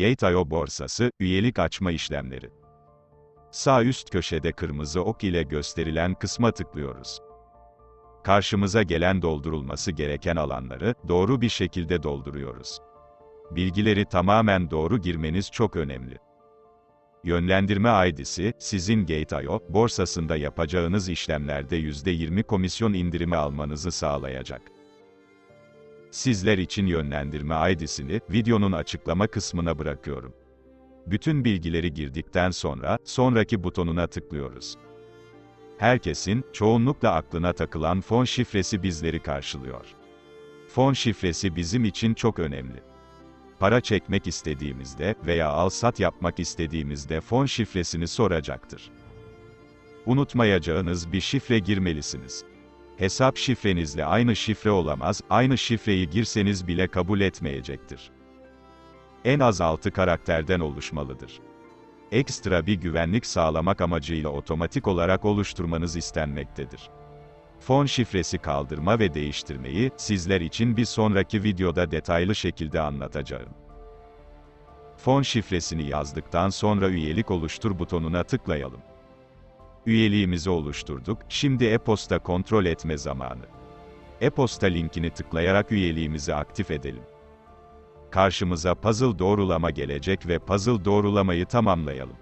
Gate.io borsası, üyelik açma işlemleri. Sağ üst köşede kırmızı ok ile gösterilen kısma tıklıyoruz. Karşımıza gelen doldurulması gereken alanları, doğru bir şekilde dolduruyoruz. Bilgileri tamamen doğru girmeniz çok önemli. Yönlendirme ID'si, sizin Gate.io borsasında yapacağınız işlemlerde %20 komisyon indirimi almanızı sağlayacak. Sizler için yönlendirme ID'sini, videonun açıklama kısmına bırakıyorum. Bütün bilgileri girdikten sonra, sonraki butonuna tıklıyoruz. Herkesin, çoğunlukla aklına takılan fon şifresi bizleri karşılıyor. Fon şifresi bizim için çok önemli. Para çekmek istediğimizde veya al-sat yapmak istediğimizde fon şifresini soracaktır. Unutmayacağınız bir şifre girmelisiniz. Hesap şifrenizle aynı şifre olamaz, aynı şifreyi girseniz bile kabul etmeyecektir. En az 6 karakterden oluşmalıdır. Ekstra bir güvenlik sağlamak amacıyla otomatik olarak oluşturmanız istenmektedir. Fon şifresi kaldırma ve değiştirmeyi, sizler için bir sonraki videoda detaylı şekilde anlatacağım. Fon şifresini yazdıktan sonra üyelik oluştur butonuna tıklayalım. Üyeliğimizi oluşturduk, şimdi e-posta kontrol etme zamanı. E-posta linkini tıklayarak üyeliğimizi aktif edelim. Karşımıza puzzle doğrulama gelecek ve puzzle doğrulamayı tamamlayalım.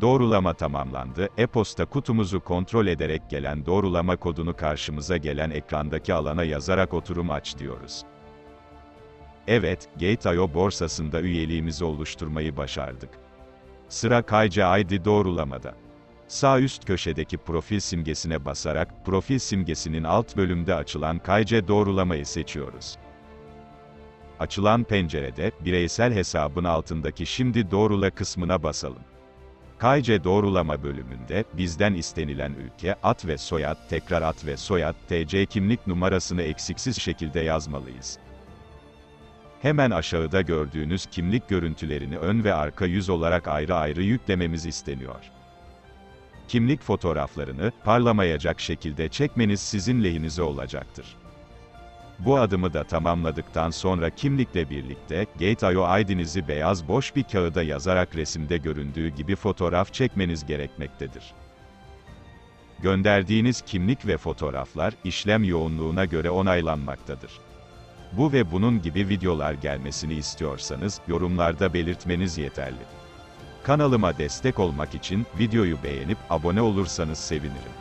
Doğrulama tamamlandı. E-posta kutumuzu kontrol ederek gelen doğrulama kodunu karşımıza gelen ekrandaki alana yazarak oturum aç diyoruz. Evet, Gate.io borsasında üyeliğimizi oluşturmayı başardık. Sıra KC ID doğrulamada. Sağ üst köşedeki profil simgesine basarak, profil simgesinin alt bölümde açılan KC doğrulamayı seçiyoruz. Açılan pencerede, bireysel hesabın altındaki şimdi doğrula kısmına basalım. KC doğrulama bölümünde, bizden istenilen ülke, at ve soyad, tekrar at ve soyad, TC kimlik numarasını eksiksiz şekilde yazmalıyız. Hemen aşağıda gördüğünüz kimlik görüntülerini ön ve arka yüz olarak ayrı ayrı yüklememiz isteniyor. Kimlik fotoğraflarını, parlamayacak şekilde çekmeniz sizin lehinize olacaktır. Bu adımı da tamamladıktan sonra kimlikle birlikte, Gate.io ID'nizi beyaz boş bir kağıda yazarak resimde göründüğü gibi fotoğraf çekmeniz gerekmektedir. Gönderdiğiniz kimlik ve fotoğraflar, işlem yoğunluğuna göre onaylanmaktadır. Bu ve bunun gibi videolar gelmesini istiyorsanız, yorumlarda belirtmeniz yeterli. Kanalıma destek olmak için, videoyu beğenip, abone olursanız sevinirim.